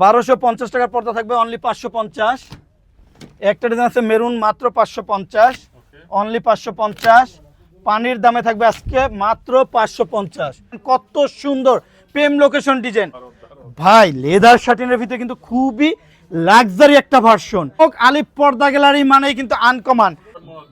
বারোশো পঞ্চাশ টাকার পর্দা থাকবে অনলি পাঁচশো পঞ্চাশ। একটা ডিজাইন আছে মেরুন মাত্র পাঁচশো পঞ্চাশ। অনলি পাঁচশো পঞ্চাশ। পানির দামে থাকবে আজকে মাত্র পাঁচশো পঞ্চাশ। কত সুন্দর প্রেম লোকেশন ডিজাইন ভাই লেদার শার্টিনের ভিতরে কিন্তু খুবই লাক্সারি একটা ভার্সন আলিপ পর্দা গ্যালারি মানেই কিন্তু আনকমান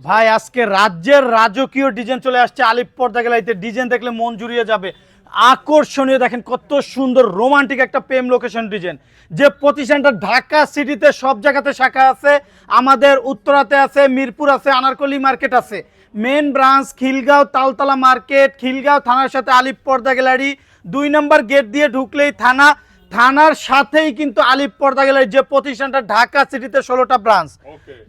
ভাই আজকে রাজ্যের রাজকীয় ডিজাইন চলে আসছে আলিপ পর্দা গ্যালারিতে ডিজাইন দেখলে মন জুড়িয়ে যাবে। আকর্ষণীয় দেখেন কত সুন্দর রোমান্টিক একটা প্রেম লোকেশন ডিজাইন যে প্রতিষ্ঠানটা ঢাকা সিটিতে সব জায়গাতে শাখা আছে আমাদের উত্তরাতে আছে মিরপুর আছে আনারকলি মার্কেট আছে। Main branch Khilgaon Taltola market Khilgaon থানার সাথে আলিপ পর্দা গ্যালারি দুই নম্বর গেট দিয়ে ঢুকলেই থানা থানার সাথেই কিন্তু আলিপ পর্দা গ্যালারি যে প্রতিষ্ঠানটা ঢাকা সিটিতে ষোলোটা ব্রাঞ্চ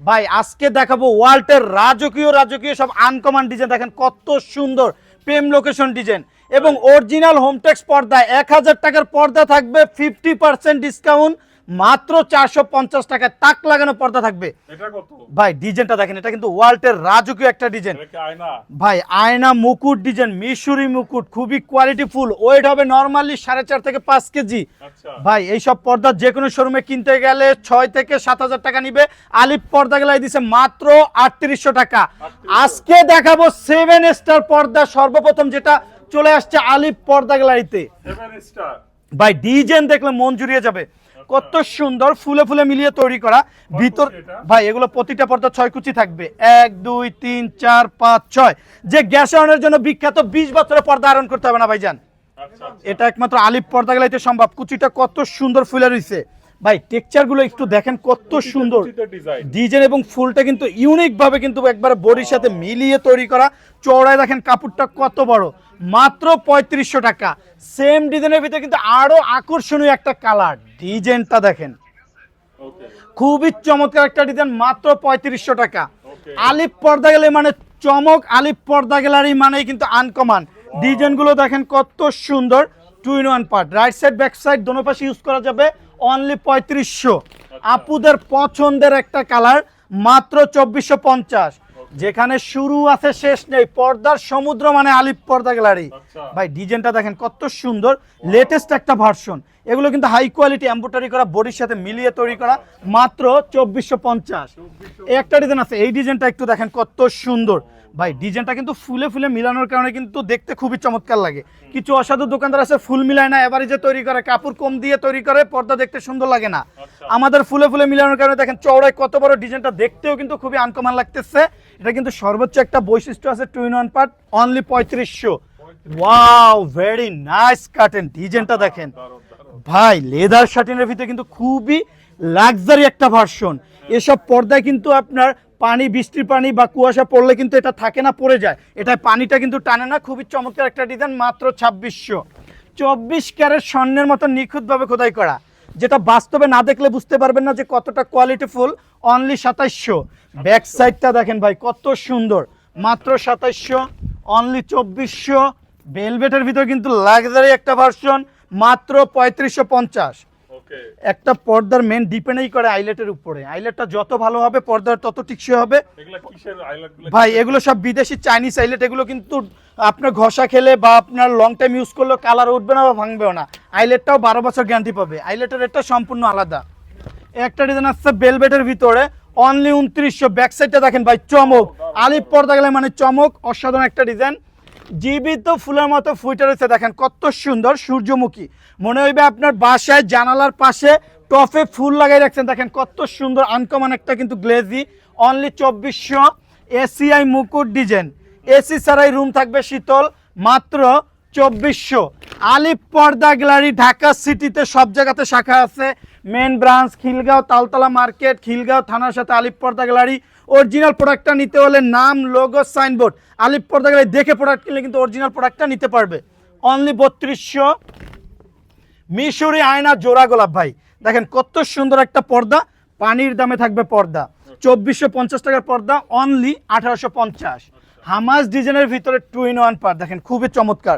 ভাই আজকে দেখাবো ওয়ার্ল্ডের রাজকীয় রাজকীয় সব আনকমান ডিজাইন দেখেন কত সুন্দর প্রেম লোকেশন ডিজাইন এবং অরিজিনাল হোমটেক্স পর্দা এক হাজার টাকার পর্দা থাকবে ফিফটি পার্সেন্ট ডিসকাউন্ট মাত্র চারশো পঞ্চাশ টাকায় তাক লাগানো পর্দা থাকবে। ভাই ডিজাইনটা দেখেন এটা কিন্তু ওয়ার্ল্ডের রাজকীয় একটা ডিজাইন ভাই আয়না মুকুট ডিজাইন মিশরি মুকুট খুবই কোয়ালিটি ফুল ওয়েট হবে নর্মালি সাড়ে চার থেকে পাঁচ কেজি। আচ্ছা। ভাই এইসব পর্দা যে কোনো শোরুমে কিনতে গেলে ছয় থেকে সাত হাজার টাকা নিবে। আলিপ পর্দা গেলাই দিছে মাত্র আটত্রিশশো টাকা। আজকে দেখাবো সেভেন স্টার পর্দা সর্বপ্রথম যেটা চলে আসছে আলিপ পর্দা গ্যালারিতে ভাই ডিজাইন দেখলে মন জুড়িয়ে যাবে। কত সুন্দর ফুলে ফুলে মিলিয়ে তৈরি করা। ভিতর ভাই এগুলো প্রতিটা পর্দা ছয় কুচি থাকবে। এক দুই তিন চার পাঁচ ছয়। যে গ্যাস আয়রনের জন্য বিখ্যাত বিশ বছরের পর্দা আয়রন করতে হবে না ভাইজান। আচ্ছা এটা একমাত্র আলিপ পর্দা গেলাইতে সম্ভব। কুচিটা কত সুন্দর ফুলে রয়েছে ভাই টেক্সচারগুলো একটু দেখেন কত সুন্দর। ডিজাইন ডিজাইন এবং ফুলটা কিন্তু ইউনিক ভাবে কিন্তু একবারে বডির সাথে মিলিয়ে তৈরি করা। চওড়ায় দেখেন কাপড়টা কত বড়। মাত্র পঁয়ত্রিশশো টাকা। সেম ডিজাইনের ভিতরে কিন্তু আরও আকর্ষণীয় একটা কালার ডিজাইনটা দেখেন। খুবই চমৎকার একটা ডিজাইন মাত্র পঁয়ত্রিশশো টাকা। আলিপ পর্দা গেলে মানে চমক আলিপ পর্দা গ্যালারি মানেই কিন্তু আনকমান ডিজাইনগুলো দেখেন কত সুন্দর two in one part right side back side দোনো পাশে ইউজ করা যাবে অনলি পঁয়ত্রিশশো। আপুদের পছন্দের একটা কালার মাত্র চব্বিশশো পঞ্চাশ। যেখানে শুরু আছে শেষ নেই। পর্দার সমুদ্র মানে আলিপ পর্দা গ্যালারি। আচ্ছা। ভাই ডিজাইনটা দেখেন কত সুন্দর। লেটেস্ট একটা ভার্সন এগুলো কিন্তু হাই কোয়ালিটি এম্বোটারি করা বডির সাথে মিলিয়ে তৈরি করা মাত্র চব্বিশশো পঞ্চাশ। এই একটা ডিজাইন আছে এই ডিজাইনটা একটু দেখেন কত সুন্দর। ভাই ডিজাইনটা কিন্তু ফুলে ফুলে মিলানোর কারণে কিন্তু দেখতে খুবই চমৎকার লাগে। কিছু অসাধু দোকানদার আছে ফুল মিলায় না এবারে যে তৈরি করে কাপড় কম দিয়ে তৈরি করে পর্দা দেখতে সুন্দর লাগে না। আমাদের ফুলে ফুলে মিলানোর কারণে দেখেন চওড়ায় কত বড় ডিজাইনটা দেখতেও কিন্তু খুবই আনকমান লাগতেছে। এটা কিন্তু সর্বোচ্চ একটা বৈশিষ্ট্য আছে two in one part only পঁয়ত্রিশশো। ওয়াও ভেরি নাইস কাটেন ডিজাইনটা দেখেন। ভাই লেদার শার্টিনের ভিতরে কিন্তু খুবই লাক্সারি একটা ভার্সন এসব পর্দায় কিন্তু আপনার পানি, বৃষ্টির পানি বা কুয়াশা পড়লে কিন্তু এটা থাকে না, পড়ে যায়। এটা পানিটা কিন্তু টানে না, খুবই চমৎকার একটা ডিজাইন, মাত্র ছাব্বিশশো। চব্বিশ ক্যারেট স্বর্ণের মতো নিখুঁতভাবে খোদাই করা। যেটা বাস্তবে না দেখলে বুঝতে পারবেন না যে কতটা কোয়ালিটি ফুল অনলি সাতাইশশো। ব্যাক সাইডটা দেখেন ভাই, কত সুন্দর। মাত্র সাতাইশশো অনলি চব্বিশশো। বেলভেটের ভিতরে কিন্তু লাক্সারি একটা ভার্সন মাত্র পঁয়ত্রিশশো পঞ্চাশ। একটা পর্দার মেন ডিপেন্ডই করে আইলেটের উপরে। আইলেটটা যত ভালো হবে পর্দার তত টিকসই হবে। ভাই এগুলো সব বিদেশি চাইনিজ আইলেট এগুলো কিন্তু আপনার ঘষা খেলে বা আপনার লং টাইম ইউজ করলেও কালার উঠবে না বা ভাঙবেও না। আইলেটটাও বারো বছর গ্যারান্টি পাবে। আইলেটের রেটটা সম্পূর্ণ আলাদা। একটা ডিজাইন আসছে বেলভেটের ভিতরে। অনলি উনত্রিশশো। ব্যাক সাইডটা দেখেন ভাই চমক। আলিপ পর্দা গেলে মানে চমক অসাধারণ একটা ডিজাইন জীবিত ফুলের মতো ফুইটা রয়েছে, দেখেন কত সুন্দর সূর্যমুখী। মনে হইবে আপনার বাসায় জানালার পাশে টফে ফুল লাগাই রাখছেন, দেখেন কত সুন্দর আনকমন একটা কিন্তু গ্লেজি। অনলি চব্বিশশো এসিআই মুকুট ডিজাইন এসি ছাড়াই রুম থাকবে শীতল, মাত্র চব্বিশশো। আলিপ পর্দা গ্যালারি ঢাকা সিটিতে সব জায়গাতে শাখা আছে। Main branch, Khilgaon Taltola market, Khilgaon থানার সাথে আলিপ পর্দা গ্যালারি অরিজিনাল প্রোডাক্টটা নিতে হলে নাম লোগো সাইনবোর্ড আলিপ পর্দা গ্যালারি দেখে প্রোডাক্ট কিনলে কিন্তু অরিজিনাল প্রোডাক্টটা নিতে পারবে। অনলি বত্রিশশো। মিশরি আয়না জোড়া গোলাপ ভাই। দেখেন কত সুন্দর একটা পর্দা। পানির দামে থাকবে পর্দা। চব্বিশশো পঞ্চাশ টাকার পর্দা অনলি আঠারোশো পঞ্চাশ। হামাস ডিজাইনের ভিতরে টু ইন ওয়ান পার দেখেন খুবই চমৎকার।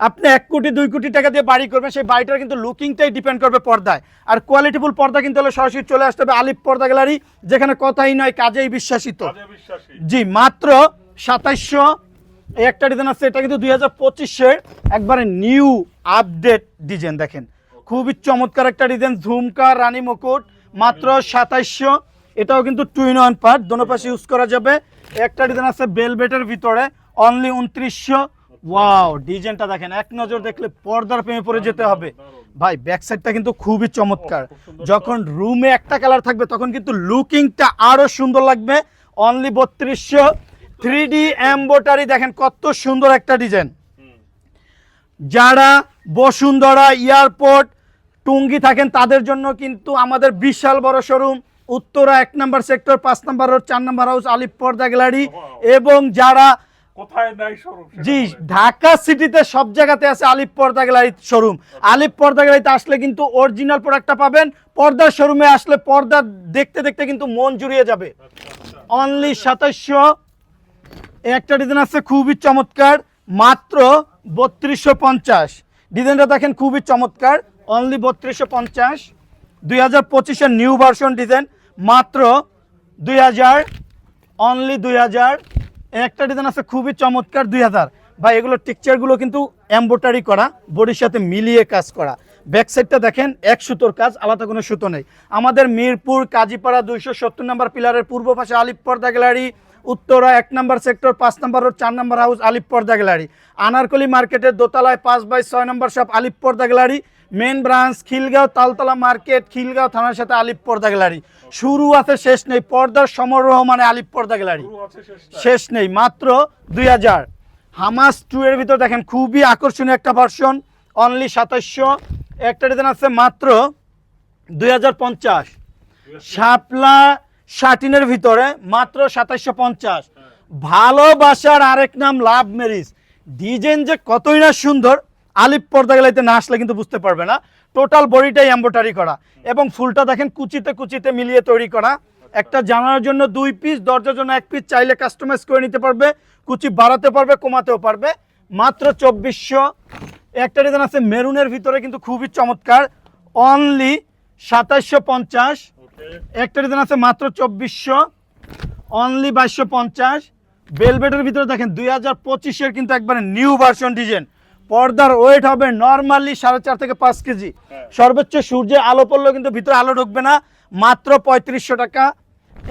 আপনি এক কোটি দুই কোটি টাকা দিয়ে বাড়ি করবেন সেই বাড়িটার কিন্তু লুকিংটাই ডিপেন্ড করবে পর্দায়। আর কোয়ালিটিফুল পর্দা কিন্তু হলে সরাসরি চলে আসতে হবে আলিপ পর্দা গ্যালারি যেখানে কথাই নয় কাজেই বিশ্বাসিত। জি মাত্র সাতাইশশো এই একটা ডিজাইন আছে এটা কিন্তু দুই হাজার পঁচিশের একবারে নিউ আপডেট ডিজাইন দেখেন। খুবই চমৎকার একটা ডিজাইন ঝুমকা রানী মুকুট মাত্র সাতাইশশো। এটাও কিন্তু টু ইন ওয়ান পার্ট দোনো পাশে ইউজ করা যাবে। একটা ডিজাইন আছে বেলবেটের ভিতরে অনলি উনত্রিশশো। ওয়াও ডিজাইনটা দেখেন এক নজর দেখলে পর্দার প্রেমে পড়ে যেতে হবে। ভাই ব্যাক সাইডটা কিন্তু খুবই চমৎকার। যখন রুমে একটা কালার থাকবে তখন কিন্তু লুকিংটা আরও সুন্দর লাগবে। অনলি বত্রিশশো থ্রি ডি এম্বোটারি দেখেন কত সুন্দর একটা ডিজাইন যারা বসুন্ধরা এয়ারপোর্ট টুঙ্গি থাকেন তাদের জন্য কিন্তু আমাদের বিশাল বড় শোরুম উত্তরা এক নম্বর সেক্টর পাঁচ নম্বর রোড চার নম্বর হাউস আলিপ পর্দা গ্যালারি এবং যারা কোথায় নাই শোরুম জি ঢাকা সিটিতে সব জায়গাতে আছে আলিপ পর্দা গ্যালারি শোরুম। আলিপ পর্দা গ্যালারিতে আসলে কিন্তু অরিজিনাল প্রোডাক্টটা পাবেন। পর্দার শোরুমে আসলে পর্দা দেখতে দেখতে কিন্তু মন জুড়িয়ে যাবে। অনলি সাতাশশো একটা ডিজাইন আছে খুবই চমৎকার মাত্র বত্রিশশো পঞ্চাশ। ডিজাইনটা দেখেন খুবই চমৎকার অনলি বত্রিশশো পঞ্চাশ। দুই হাজার পঁচিশের নিউ ভার্সন ডিজাইন মাত্র দুই হাজার অনলি দুই হাজার। একটা ডিজাইন আছে খুবই চমৎকার দুই হাজার। ভাই, এগুলো টিকচারগুলো কিন্তু এম্বোটারি করা, বডির সাথে মিলিয়ে কাজ করা। ব্যাক সাইডটা দেখেন, এক সুতোর কাজ, আলাদা কোনো সুতো নেই। আমাদের মিরপুর, কাজীপাড়া দুইশো সত্তর নম্বর পিলারের পূর্ব পাশে আলিপ পর্দা গ্যালারি, উত্তরা এক নম্বর সেক্টর, পাঁচ নম্বর রোড, চার নম্বর হাউস, আলিপ পর্দা গ্যালারি। আনারকলি মার্কেটের দোতলায় পাঁচ বাই ছয় নম্বর শপ আলিপ পর্দা gallery. Main branch Khilgaon, Taltola market, Khilgaon থানার সাথে আলিপ পর্দা গ্যালারি। শুরু আছে শেষ নেই। পর্দার সমারোহ মানে আলিপ পর্দা গ্যালারি। শেষ নেই। মাত্র দুই হাজার। হামাস টু এর ভিতর দেখেন খুবই আকর্ষণীয় একটা ভার্সন অনলি সাতাশশো। একটা ডিজাইন আছে মাত্র দুই হাজার পঞ্চাশ। শাপলা শাটিনের ভিতরে মাত্র সাতাশশো পঞ্চাশ। ভালোবাসার আরেক নাম লাভ ম্যারিজ। ডিজাইন যে কতই না সুন্দর আলিপ পর্দা গেলাইতে না আসলে কিন্তু বুঝতে পারবে না। টোটাল বডিটাই এম্বোটারি করা। এবং ফুলটা দেখেন কুচিতে কুচিতে মিলিয়ে তৈরি করা। একটা জানার জন্য দুই পিস দরজার জন্য এক পিস চাইলে কাস্টমাইজ করে নিতে পারবে কুচি বাড়াতে পারবে কমাতেও পারবে। মাত্র চব্বিশশো। একটা ডিজাইন আছে মেরুনের ভিতরে কিন্তু খুবই চমৎকার। অনলি সাতাশশো পঞ্চাশ। একটা ডিজাইন আছে মাত্র চব্বিশশো। অনলি বাইশশো পঞ্চাশ। বেলবেটের ভিতরে দেখেন দুই হাজার পঁচিশের কিন্তু একবারে নিউ ভার্সন ডিজাইন পর্দার ওয়েট হবে নর্মালি সাড়ে চার থেকে পাঁচ কেজি। সর্বোচ্চ সূর্যের আলো পড়লেও কিন্তু ভিতরে আলো ঢুকবে না মাত্র পঁয়ত্রিশশো টাকা।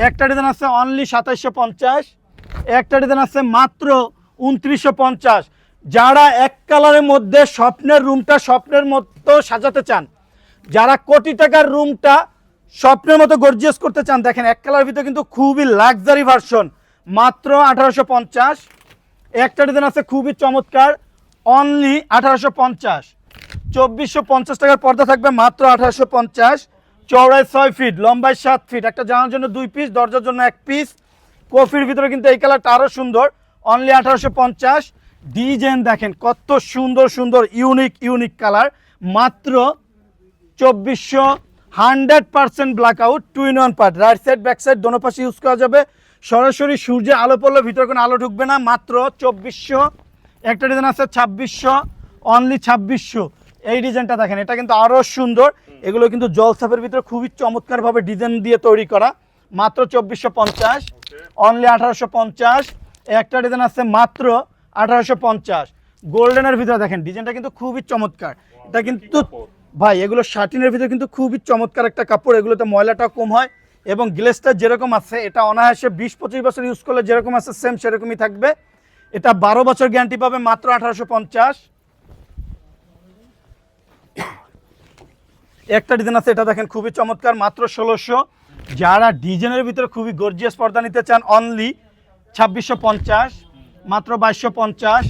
একটা ডিজাইন আছে অনলি সাতাইশশো পঞ্চাশ একটা ডিজাইন আছে মাত্র উনত্রিশশো পঞ্চাশ। যারা এক কালারের মধ্যে স্বপ্নের রুমটা স্বপ্নের মতো সাজাতে চান যারা কোটি টাকার রুমটা স্বপ্নের মতো গর্জিয়াস করতে চান দেখেন এক কালার ভিতরে কিন্তু খুবই লাক্সারি ভার্সন মাত্র আঠারোশো পঞ্চাশ। একটা ডিজাইন আছে খুবই চমৎকার অনলি আঠারোশো পঞ্চাশ। চব্বিশশো পঞ্চাশ টাকার পর্দা থাকবে মাত্র আঠারোশো পঞ্চাশ। চওড়ায় ছয় ফিট লম্বায় সাত ফিট একটা জানার জন্য দুই পিস দরজার জন্য এক পিস কফির ভিতরে কিন্তু এই কালারটা আরও সুন্দর। অনলি আঠারোশো পঞ্চাশ। ডিজাইন দেখেন, কত সুন্দর সুন্দর ইউনিক ইউনিক কালার মাত্র চব্বিশশো hundred percent black out two in one part right side back side দোনো পাশে ইউজ করা যাবে। সরাসরি সূর্যে আলো পড়লে ভিতরে কোনো আলো ঢুকবে না। মাত্র চব্বিশশো একটা ডিজাইন আছে ছাব্বিশশো অনলি ছাব্বিশশো। এই ডিজাইনটা দেখেন, এটা কিন্তু আরও সুন্দর। এগুলো কিন্তু জলসাপের ভিতরে খুবই চমৎকারভাবে ডিজাইন দিয়ে তৈরি করা। মাত্র চব্বিশশো পঞ্চাশ অনলি আঠারোশো পঞ্চাশ। একটা ডিজাইন আছে মাত্র আঠারোশো পঞ্চাশ। গোল্ডেনের ভিতরে দেখেন ডিজাইনটা কিন্তু খুবই চমৎকার। এটা কিন্তু ভাই, এগুলো শার্টিনের ভিতরে কিন্তু খুবই চমৎকার একটা কাপড়। এগুলোতে ময়লাটা কম হয় এবং গ্লেসটা যেরকম আছে, এটা অনায়াসে বিশ পঁচিশ বছর ইউজ করলে যেরকম আছে সেম সেরকমই থাকবে। এটা বারো বছর গ্যারান্টি পাবে মাত্র আঠারোশো পঞ্চাশ। একটা ডিজাইন আছে এটা দেখেন খুবই চমৎকার মাত্র ষোলোশো। যারা ডিজাইনের ভিতরে খুবই গর্জিয়াস পর্দা নিতে চান অনলি ছাব্বিশশো পঞ্চাশ মাত্র বাইশশো পঞ্চাশ।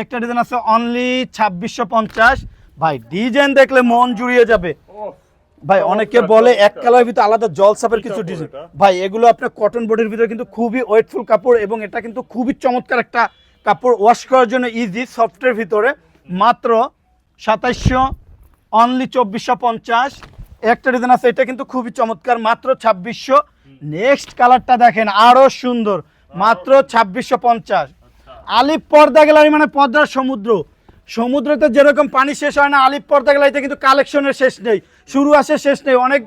একটা ডিজাইন আছে অনলি ছাব্বিশশো পঞ্চাশ। ভাই ডিজাইন দেখলে মন জুড়িয়ে যাবে। ভাই অনেকে বলে এক চমৎকার। কালার ভিতরে আলাদা জলসাপের কিছু ডিজাইন। ভাই এগুলো আপনার কটন বডির ভিতরে কিন্তু খুবই ওয়েটফুল কাপড় এবং এটা কিন্তু খুবই চমৎকার একটা কাপড় ওয়াশ করার জন্য ইজি সফটের ভিতরে। মাত্র সাতাইশশো অনলি চব্বিশশো পঞ্চাশ। একটা ডিজাইন আছে, এটা কিন্তু খুবই চমৎকার। মাত্র ছাব্বিশশো। নেক্সট কালারটা দেখেন, আরও সুন্দর। মাত্র ছাব্বিশশো পঞ্চাশ। আলিপ পর্দা গ্যালারি মানে পদ্মার সমুদ্র। সমুদ্রতে যেরকম পানি শেষ হয় না, আলিপ পর্দা গ্যালারিতে কিন্তু কালেকশনের শেষ নেই। শুরু আসে, শেষ নেই। অনেক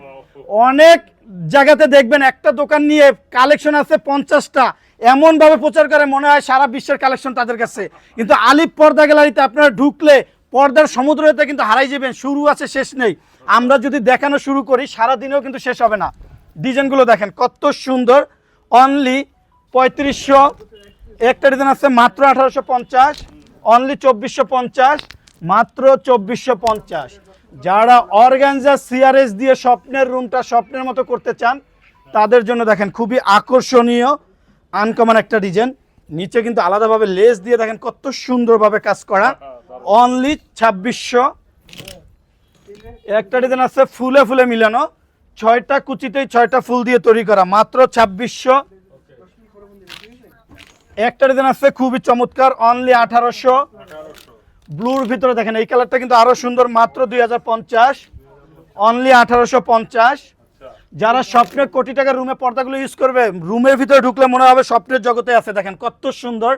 অনেক জায়গাতে দেখবেন, একটা দোকান নিয়ে কালেকশন আছে পঞ্চাশটা। এমনভাবে প্রচার করে, মনে হয় সারা বিশ্বের কালেকশন তাদের কাছে। কিন্তু আলিপ পর্দা গ্যালারিতে আপনারা ঢুকলে পর্দার সমুদ্রতে কিন্তু হারাই যাবেন, শুরু আছে, শেষ নেই। আমরা যদি দেখানো শুরু করি, সারা দিনেও কিন্তু শেষ হবে না। ডিজাইনগুলো দেখেন, কত সুন্দর। অনলি পঁয়ত্রিশশো, একটা ডিজাইন আছে মাত্র আঠারোশো পঞ্চাশ অনলি চব্বিশশো পঞ্চাশ, মাত্র চব্বিশশো পঞ্চাশ। যারা অর্গানজা সিআরএস দিয়ে স্বপ্নের রুমটা স্বপ্নের মতো করতে চান, তাদের জন্য দেখেন খুবই আকর্ষণীয়। আনকমন একটা ডিজাইন। নিচে কিন্তু আলাদাভাবে লেস দিয়ে দেখেন কত সুন্দরভাবে কাজ করা। অনলি ছাব্বিশশো। একটা ডিজাইন আছে ফুলে ফুলে মিলানো। ছয়টা কুচিতেই ছয়টা ফুল দিয়ে তৈরি করা, মাত্র ছাব্বিশশো। একটা ডিজাইন আছে খুবই চমৎকার অনলি আঠারোশো। ব্লুর ভিতরে দেখেন এই কালারটা কিন্তু আরও সুন্দর, মাত্র দুই হাজার পঞ্চাশ। অনলি আঠারোশো পঞ্চাশ। যারা স্বপ্নের কোটি টাকার রুমে পর্দাগুলো ইউজ করবে রুমের ভিতরে ঢুকলে মনে হবে স্বপ্নের জগতে আছে। দেখেন কত সুন্দর।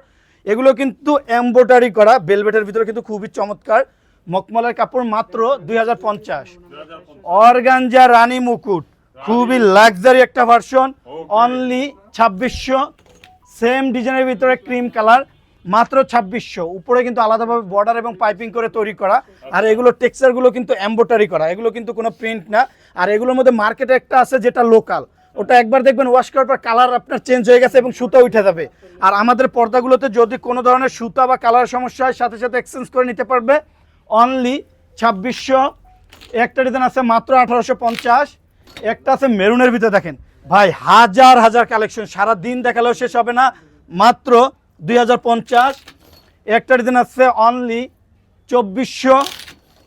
এগুলো কিন্তু এমব্রয়ডারি করা বেলভেটের ভিতরে কিন্তু খুবই চমৎকার। মকমলের কাপড় মাত্র দুই হাজার পঞ্চাশ। অর্গানজা রানী মুকুট খুবই লাক্সারি একটা ভার্সন অনলি ছাব্বিশশো। সেম ডিজাইনের ভিতরে ক্রিম কালার মাত্র ছাব্বিশশো। উপরে কিন্তু আলাদাভাবে বর্ডার এবং পাইপিং করে তৈরি করা। আর এগুলো টেক্সচারগুলো কিন্তু এম্বোটারি করা। এগুলো কিন্তু কোনো প্রিন্ট না। আর এগুলোর মধ্যে মার্কেটে একটা আছে যেটা লোকাল ওটা একবার দেখবেন ওয়াশ করার পর কালার আপনার চেঞ্জ হয়ে গেছে এবং সুতা উঠে যাবে। আর আমাদের পর্দাগুলোতে যদি কোনো ধরনের সুতা বা কালার সমস্যা হয়, সাথে সাথে এক্সচেঞ্জ করে নিতে পারবে। অনলি ছাব্বিশশো। একটা ডিজাইন আছে মাত্র আঠারোশো পঞ্চাশ। একটা আছে মেরুনের ভিতরে দেখেন। ভাই, হাজার হাজার কালেকশন সারা দিন দেখালেও শেষ হবে না। মাত্র দুই হাজার পঞ্চাশ একটা ডিজাইন আছে অনলি চব্বিশশো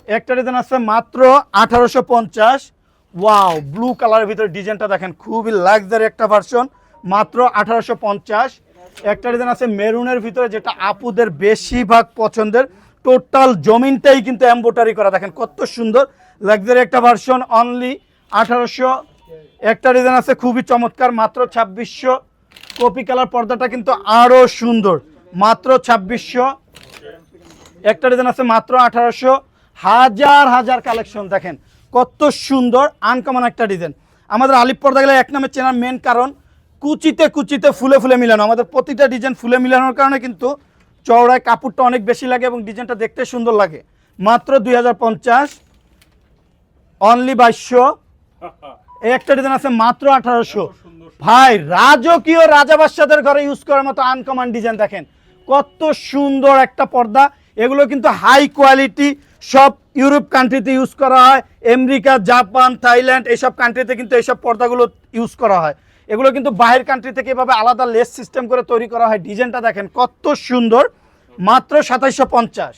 একটা ডিজাইন আছে মাত্র আঠারোশো পঞ্চাশ। ওয়াও ব্লু কালারের ভিতরে ডিজাইনটা দেখেন, খুবই লাক্সারি একটা ভার্সন মাত্র আঠারোশো পঞ্চাশ। একটা ডিজাইন আছে মেরুনের ভিতরে, যেটা আপুদের বেশিরভাগ পছন্দের টোটাল জমিনটাই কিন্তু এম্বোটারি করা। দেখেন কত সুন্দর লাক্সারি একটা ভার্সন অনলি আঠারোশো। একটা ডিজাইন আছে খুবই চমৎকার, মাত্র ছাব্বিশশো। কপি কালার পর্দাটা কিন্তু আরও সুন্দর। মাত্র ছাব্বিশশো। একটা ডিজাইন আছে মাত্র আঠারোশো। হাজার হাজার কালেকশন দেখেন। কত সুন্দর আনকমন একটা ডিজাইন আমাদের আলিপ পর্দা গেলে এক নামে চেনার মেন কারণ, কুচিতে কুচিতে ফুলে ফুলে মিলানো। আমাদের প্রতিটা ডিজাইন ফুলে মিলানোর কারণে কিন্তু চওড়ায় কাপড়টা অনেক বেশি লাগে এবং ডিজাইনটা দেখতে সুন্দর লাগে। মাত্র দুই হাজার পঞ্চাশ। অনলি বাইশশো। এই একটা ডিজাইন আছে মাত্র আঠারোশো। ভাই, রাজকীয় রাজা বাদশাদের ঘরে ইউজ করার মতো আনকমন ডিজাইন দেখেন। কত সুন্দর একটা পর্দা। এগুলো কিন্তু হাই কোয়ালিটি সব ইউরোপ কান্ট্রিতে ইউজ করা হয়। আমেরিকা, জাপান, থাইল্যান্ড এইসব কান্ট্রিতে কিন্তু এইসব পর্দাগুলো ইউজ করা হয়। এগুলো কিন্তু বাইরের কান্ট্রি থেকে এভাবে আলাদা লেস সিস্টেম করে তৈরি করা হয়। ডিজাইনটা দেখেন কত সুন্দর। মাত্র পঞ্চাশ।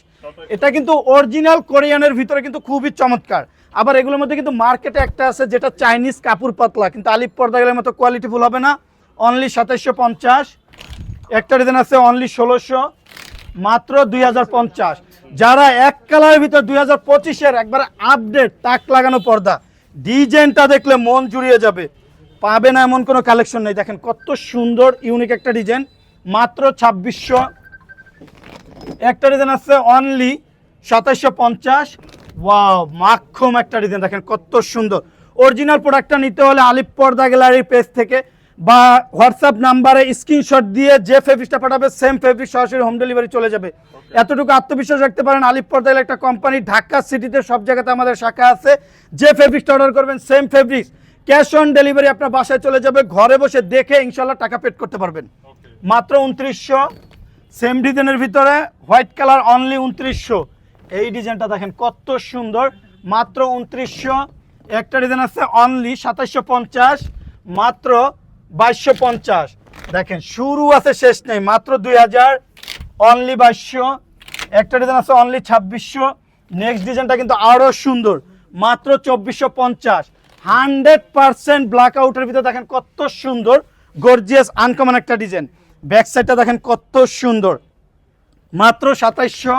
এটা কিন্তু অরিজিনাল কোরিয়ানের ভিতরে কিন্তু খুবই চমৎকার। আবার এগুলোর মধ্যে কিন্তু মার্কেটে একটা আছে, যেটা চাইনিজ কাপড় পাতলা, কিন্তু আলিপ পর্দা গেলের মতো কোয়ালিটিফুল হবে না। অনলি সাতাইশশো পঞ্চাশ। একটা ডিজাইন আছে অনলি ষোলোশো, মাত্র দুই হাজার পঞ্চাশ। যারা এক কালারের ভিতর দুই হাজার পঁচিশের একবার আপডেট তাক লাগানো পর্দা, ডিজাইনটা দেখলে মন জুড়িয়ে যাবে। পাবে না এমন কোনো কালেকশন নেই। দেখেন কত সুন্দর ইউনিক একটা ডিজাইন মাত্র ছাব্বিশশো। একটা ডিজাইন আছে অনলি সাতাইশশো পঞ্চাশ। ওয়াও মাক্ষম একটা ডিজাইন দেখেন কত সুন্দর। অরিজিনাল প্রোডাক্টটা নিতে হলে আলিপ পর্দা গ্যালারির পেজ থেকে বা হোয়াটসঅ্যাপ নাম্বারে স্ক্রিনশট দিয়ে যে ফেব্রিকটা পাঠাবে সেম ফেব্রিক সরাসরি হোম ডেলিভারি চলে যাবে। এতটুকু আত্মবিশ্বাস রাখতে পারেন আলিপ পর্দা একটা কোম্পানি ঢাকা সিটিতে সব জায়গাতে আমাদের শাখা আছে। যে ফেব্রিকটা অর্ডার করবেন same fabric cash on delivery আপনার বাসায় চলে যাবে ঘরে বসে দেখে ইনশাল্লাহ টাকা পেড করতে পারবেন। মাত্র উনত্রিশশো সেম ডিজাইনের ভিতরে হোয়াইট কালার অনলি উনত্রিশশো। এই ডিজাইনটা দেখেন কত সুন্দর। মাত্র উনত্রিশশো। একটা ডিজাইন আছে অনলি সাতাইশশো পঞ্চাশ, মাত্র বাইশশো পঞ্চাশ। দেখেন, শুরু আছে, শেষ নেই, মাত্র দুই হাজার অনলি বাইশশো। একটা ডিজাইন আছে অনলি ছাব্বিশশো। নেক্সট ডিজাইনটা কিন্তু আরও সুন্দর, মাত্র চব্বিশশো পঞ্চাশ। হান্ড্রেড পার্সেন্ট ব্ল্যাক আউটের ভিতরে দেখেন কত সুন্দর গর্জিয়াস আনকমন একটা ডিজাইন। ব্যাক সাইডটা দেখেন কত সুন্দর, মাত্র সাতাইশশো।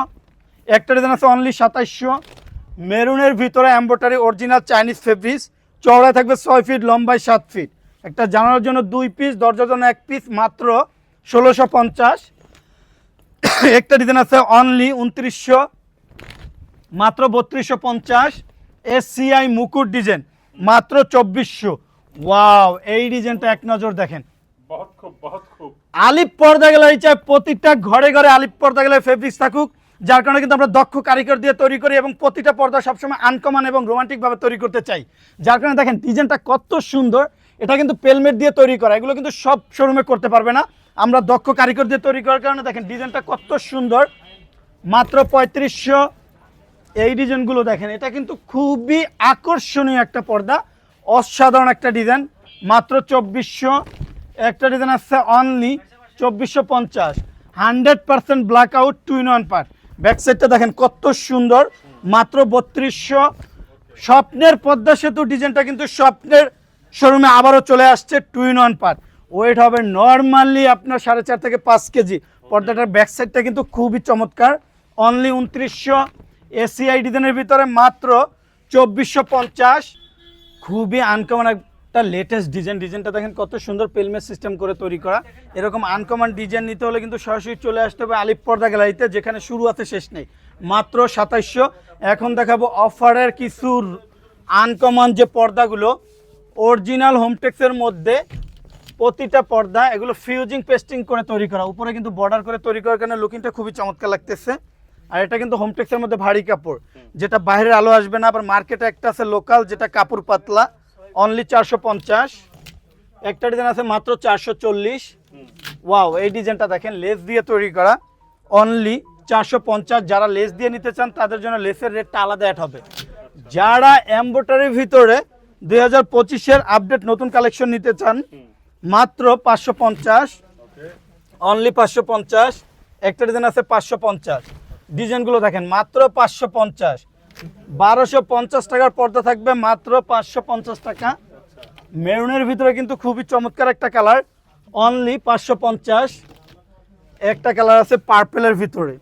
একটা ডিজাইন আছে অনলি সাতাইশো মেরুনের ভিতরে অ্যাম্বোটারি অরিজিনাল চাইনিজ ফেব্রিক্স চওড়ায় থাকবে ছয় ফিট লম্বায় সাত ফিট একটা জানানোর জন্য দুই পিস দরজার জন্য এক পিস মাত্র ষোলোশো পঞ্চাশ। একটা ডিজাইন আছে অনলি উনত্রিশশো। মাত্র বত্রিশশো পঞ্চাশ। এসিআই মুকুট ডিজাইন মাত্র চব্বিশশো। ওয়াও এই ডিজাইনটা এক নজর দেখেন। আলিপ পর্দা গেলারি চাই প্রতিটা ঘরে ঘরে আলিপ পর্দা গেলে ফেব্রিক্স থাকুক। যার কারণে কিন্তু আমরা দক্ষ কারিগর দিয়ে তৈরি করি এবং প্রতিটা পর্দা সবসময় আনকমন এবং রোমান্টিকভাবে তৈরি করতে চাই। যার কারণে দেখেন ডিজাইনটা কত সুন্দর, এটা কিন্তু পেলমেট দিয়ে তৈরি করা, এগুলো কিন্তু সব শোরুমে করতে পারবে না। আমরা দক্ষ কারিগর দিয়ে তৈরি করার কারণে দেখেন ডিজাইনটা কত সুন্দর। মাত্র পঁয়ত্রিশশো। এই ডিজাইনগুলো দেখেন, এটা কিন্তু খুবই আকর্ষণীয় একটা পর্দা, অসাধারণ একটা ডিজাইন মাত্র চব্বিশশো। একটা ডিজাইন আসছে অনলি চব্বিশশো পঞ্চাশ। Hundred percent black out two in one part back সাইডটা দেখেন কত সুন্দর, মাত্র বত্রিশশো। স্বপ্নের পদ্মা সেতু ডিজাইনটা কিন্তু স্বপ্নের শোরুমে আবারও চলে আসছে two in one part. Weight হবে নর্মালি আপনার সাড়ে চার থেকে পাঁচ কেজি। পর্দাটার ব্যাক সাইডটা কিন্তু খুবই চমৎকার। অনলি উনত্রিশশো। এসিআই ডিজাইনের ভিতরে মাত্র চব্বিশশো পঞ্চাশ। খুবই আনকমন একটা লেটেস্ট ডিজাইন ডিজাইনটা দেখেন কত সুন্দর পেলমেট সিস্টেম করে তৈরি করা। এরকম আনকমন ডিজাইন নিতে হলে কিন্তু সরাসরি চলে আসতে হবে আলিপ পর্দা গ্যালারিতে যেখানে শুরু আছে শেষ নেই। মাত্র সাতাইশশো। এখন দেখাবো অফারের কিছু আনকমন যে পর্দাগুলো অরিজিনাল হোমটেক্সের মধ্যে প্রতিটা পর্দা, এগুলো ফিউজিং পেস্টিং করে তৈরি করা। উপরে কিন্তু বর্ডার করে তৈরি করার কারণে লুকিংটা খুবই চমৎকার লাগতেছে। আর এটা কিন্তু হোমটেক্সের মধ্যে ভারী কাপড়, যেটা বাইরের আলো আসবে না, আবার মার্কেটে একটা আছে লোকাল যেটা কাপড় পাতলা। অনলি চারশো পঞ্চাশ। একটা ডিজাইন আছে মাত্র চারশো চল্লিশ। ওয়াও এই ডিজাইনটা দেখেন লেস দিয়ে তৈরি করা। অনলি চারশো পঞ্চাশ। যারা লেস দিয়ে নিতে চান, তাদের জন্য লেসের রেটটা আলাদা অ্যাড হবে। যারা এম্বোটারির ভিতরে দুই হাজার পঁচিশের আপডেট নতুন কালেকশন নিতে চান, মাত্র পাঁচশো পঞ্চাশ। অনলি পাঁচশো পঞ্চাশ। একটা ডিজাইন আছে পাঁচশো পঞ্চাশ। ডিজাইনগুলো দেখেন, মাত্র পাঁচশো পঞ্চাশ। বারোশো পঞ্চাশ টাকার পর্দা থাকবে মাত্র পাঁচশো পঞ্চাশ টাকা। মেরুনের ভিতরে কিন্তু খুবই চমৎকার একটা কালার। অনলি পাঁচশো পঞ্চাশ। একটা কালার আছে পার্পেলের ভিতরে।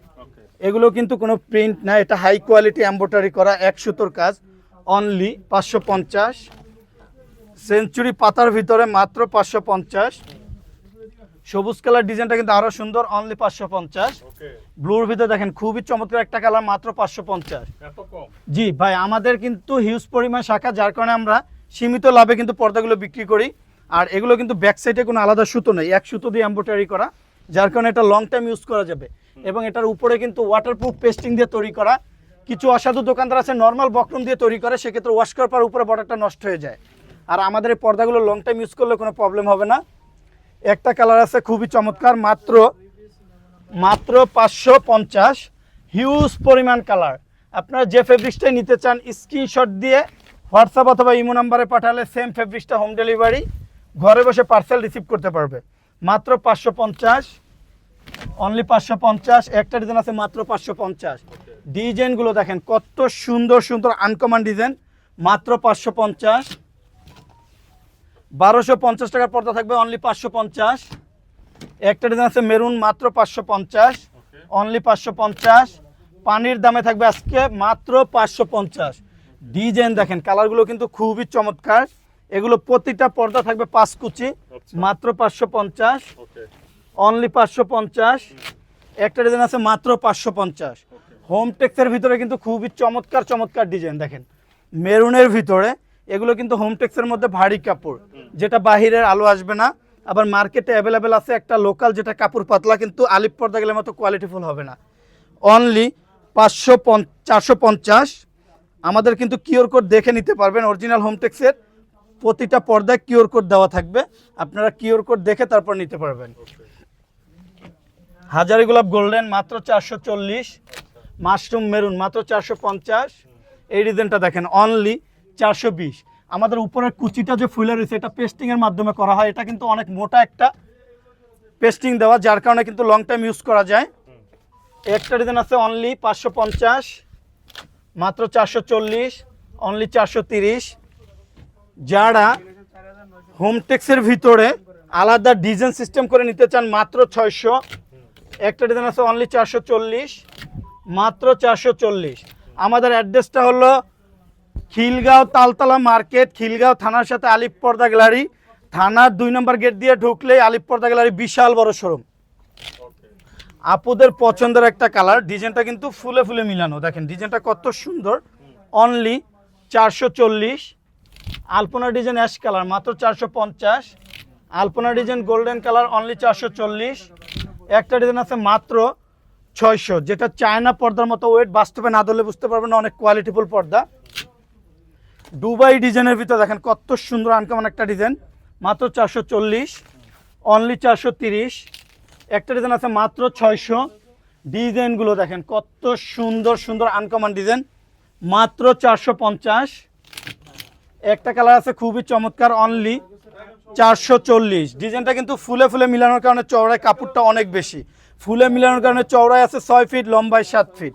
এগুলো কিন্তু কোনো প্রিন্ট না এটা হাই কোয়ালিটি এম্বোটারি করা এক সুতোর কাজ। অনলি পাঁচশো পঞ্চাশ। সেঞ্চুরি পাতার ভিতরে মাত্র পাঁচশো পঞ্চাশ। সবুজ কালার ডিজাইনটা কিন্তু আরও সুন্দর অনলি পাঁচশো পঞ্চাশ। ব্লুর ভিতরে দেখেন খুবই চমৎকার একটা কালার মাত্র পাঁচশো পঞ্চাশ। জি ভাই আমাদের কিন্তু হিউজ পরিমাণ শাখা যার কারণে আমরা সীমিত লাভে কিন্তু পর্দাগুলো বিক্রি করি। আর এগুলো কিন্তু ব্যাক সাইডে কোনো আলাদা সুতো নেই এক সুতো দিয়ে এম্বোটারি করা যার কারণে এটা লং টাইম ইউজ করা যাবে। এবং এটার উপরে কিন্তু ওয়াটারপ্রুফ পেস্টিং দিয়ে তৈরি করা কিছু অসাধু দোকানদার আছে নর্মাল বকরুম দিয়ে তৈরি করে সেক্ষেত্রে ওয়াশ করার পর উপরে বর্ডারটা নষ্ট হয়ে যায়। আর আমাদের এই পর্দাগুলো লং টাইম ইউজ করলে কোনো প্রবলেম হবে না। একটা কালার আছে খুবই চমৎকার, মাত্র মাত্র পাঁচশো পঞ্চাশ হিউজ পরিমাণ কালার। আপনারা যে ফেব্রিক্সটাই নিতে চান স্ক্রিনশট দিয়ে হোয়াটসঅ্যাপ অথবা ইমো নাম্বারে পাঠালে সেম ফেব্রিক্সটা হোম ডেলিভারি ঘরে বসে পার্সেল রিসিভ করতে পারবে। মাত্র পাঁচশো পঞ্চাশ অনলি পাঁচশো পঞ্চাশ, একটা ডিজাইন আছে মাত্র পাঁচশো পঞ্চাশ। ডিজাইনগুলো দেখেন, কত সুন্দর সুন্দর আনকমন ডিজাইন মাত্র পাঁচশো পঞ্চাশ। বারোশো পঞ্চাশ টাকার পর্দা থাকবে অনলি পাঁচশো পঞ্চাশ। একটা ডিজাইন আছে মেরুন মাত্র পাঁচশো পঞ্চাশ। অনলি পাঁচশো পঞ্চাশ। পানির দামে থাকবে আজকে মাত্র পাঁচশো পঞ্চাশ। ডিজাইন দেখেন কালারগুলো কিন্তু খুবই চমৎকার। এগুলো প্রতিটা পর্দা থাকবে পাঁচ কুচি আচ্ছা। মাত্র পাঁচশো পঞ্চাশ। অনলি পাঁচশো পঞ্চাশ। একটা ডিজাইন আছে মাত্র পাঁচশো পঞ্চাশ। হোম টেক্সের ভিতরে কিন্তু খুবই চমৎকার চমৎকার ডিজাইন দেখেন। মেরুনের ভিতরে এগুলো কিন্তু হোম টেক্সের মধ্যে ভারী কাপড়। যেটা বাহিরের আলো আসবে না। আবার মার্কেটে অ্যাভেলেবেল আছে একটা লোকাল যেটা কাপড় পাতলা, কিন্তু আলিপ পর্দা গেলে মতো কোয়ালিটিফুল হবে না। অনলি পাঁচশো চারশো পঞ্চাশ। আমাদের কিন্তু কিওর কোড দেখে নিতে পারবেন। অরিজিনাল হোমটেক্সের প্রতিটা পর্দায় কিওর কোড দেওয়া থাকবে। আপনারা কিওর কোড দেখে তারপর নিতে পারবেন। হাজারি গোলাপ গোল্ডেন মাত্র চারশো চল্লিশ। মাশরুম মেরুন মাত্র চারশো পঞ্চাশ। এই ডিজাইনটা দেখেন অনলি চারশো বিশ। আমাদের উপরের কুচিটা যে ফুলে রয়েছে, এটা পেস্টিংয়ের মাধ্যমে করা হয়। এটা কিন্তু অনেক মোটা একটা পেস্টিং দেওয়া, যার কারণে কিন্তু লং টাইম ইউজ করা যায়। একটা ডিজাইন আছে অনলি পাঁচশো পঞ্চাশ, মাত্র চারশো চল্লিশ অনলি চারশো তিরিশ। যারা হোমটেক্সের ভিতরে আলাদা ডিজাইন সিস্টেম করে নিতে চান, মাত্র ছয়শো। একটা ডিজাইন আছে অনলি চারশো চল্লিশ, মাত্র চারশো চল্লিশ। আমাদের অ্যাড্রেসটা হলো খিলগাঁও তালতলা মার্কেট, খিলগাঁও থানার সাথে আলিপ পর্দা গ্যালারি। থানার দুই নম্বর গেট দিয়ে ঢুকলেই আলিপ পর্দা গ্যালারি বিশাল বড় শোরুম। আপুদের পছন্দের একটা কালার, ডিজাইনটা কিন্তু ফুলে ফুলে মিলানো। দেখেন, ডিজাইনটা কত সুন্দর। অনলি চারশো চল্লিশ। আলপনা ডিজাইন অ্যাশ কালার মাত্র চারশো পঞ্চাশ। আলপনা ডিজাইন গোল্ডেন কালার অনলি চারশো চল্লিশ। একটা ডিজাইন আছে মাত্র ছয়শো। যেটা চায়না পর্দার মতো ওয়েট বাস্তবে না ধরলে বুঝতে পারবেন না, অনেক কোয়ালিটিফুল পর্দা। দুবাই ডিজাইনের ভিতরে দেখেন কত সুন্দর আনকমন একটা ডিজাইন। মাত্র চারশো চল্লিশ অনলি চারশো তিরিশ। একটা ডিজাইন আছে মাত্র ছয়শো। ডিজাইনগুলো দেখেন কত সুন্দর সুন্দর আনকমন ডিজাইন। মাত্র চারশো পঞ্চাশ। একটা কালার আছে খুবই চমৎকার অনলি চারশো চল্লিশ। ডিজাইনটা কিন্তু ফুলে ফুলে মিলানোর কারণে চওড়ায় কাপড়টা অনেক বেশি। ফুলে মিলানোর কারণে চওড়ায় আছে ছয় ফিট লম্বায় সাত ফিট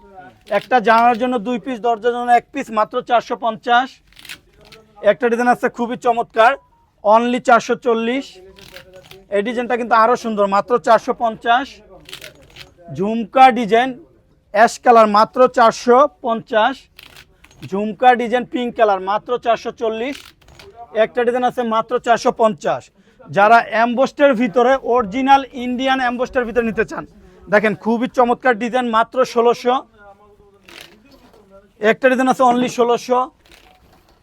একটা জানার জন্য দুই পিস দরজার জন্য এক পিস মাত্র চারশো পঞ্চাশ। একটা ডিজাইন আছে খুবই চমৎকার অনলি চারশো চল্লিশ। এই ডিজাইনটা কিন্তু আরও সুন্দর, মাত্র চারশো পঞ্চাশ। ঝুমকা ডিজাইন অ্যাশ কালার মাত্র চারশো পঞ্চাশ। ঝুমকা ডিজাইন পিঙ্ক কালার মাত্র চারশো চল্লিশ। একটা ডিজাইন আছে মাত্র চারশো পঞ্চাশ। যারা অ্যাম্বোস্টের ভিতরে অরিজিনাল ইন্ডিয়ান অ্যাম্বোস্টের ভিতরে নিতে চান, দেখেন খুবই চমৎকার ডিজাইন, মাত্র ষোলোশো। একটা ডিজাইন আছে অনলি ষোলোশো।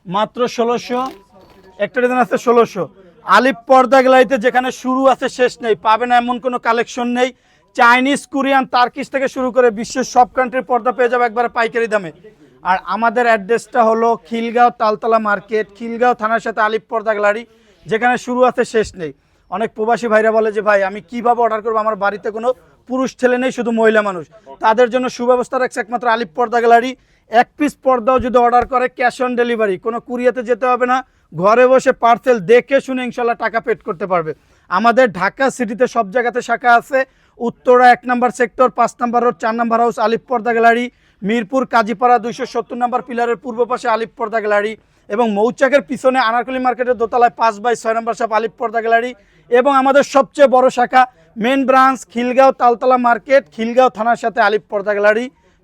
মাত্র ষোলোশো। একটা ডিজাইন আছে ষোলোশো। আলিপ পর্দা গ্যালারিতে যেখানে শুরু আছে, শেষ নেই। পাবে না এমন কোনো কালেকশন নেই। চাইনিজ কোরিয়ান তার্কিশ থেকে শুরু করে বিশ্বের সব কান্ট্রির পর্দা পেয়ে যাবে একবারে পাইকারি দামে। আর আমাদের অ্যাড্রেসটা হলো খিলগাঁও তালতলা মার্কেট খিলগাঁও থানার সাথে আলিপ পর্দা গ্যালারি। যেখানে শুরু আছে, শেষ নেই। অনেক প্রবাসী ভাইরা বলে যে, ভাই, আমি কীভাবে অর্ডার করব? আমার বাড়িতে কোনো পুরুষ ছেলে নেই, শুধু মহিলা মানুষ। তাদের জন্য সুব্যবস্থা রাখছে একমাত্র আলিপ পর্দা গ্যালারি। এক পিস পর্দাও যদি অর্ডার করে ক্যাশ অন ডেলিভারি কোনো কুরিয়াতে যেতে হবে না। ঘরে বসে পার্সেল দেখে শুনে ইনশাল্লাহ টাকা পেড করতে পারবে। আমাদের ঢাকা সিটিতে সব জায়গাতে শাখা আছে। উত্তরা এক নম্বর সেক্টর পাঁচ নম্বর রোড চার নম্বর হাউস আলিপ পর্দা গ্যালারি। মিরপুর, কাজীপাড়া দুইশো সত্তর নম্বর পিলারের পূর্ব পাশে আলিপ পর্দা গ্যালারি। এবং মৌচাকের পিছনে আনারকলি মার্কেটের দোতলায় পাঁচ বাই ছয় নম্বর সাপ আলিপ পর্দা গ্যালারি। এবং আমাদের সবচেয়ে বড় শাখা main branch Khilgaon Taltola market, Khilgaon থানার সাথে আলিপ পর্দা গ্যালারি।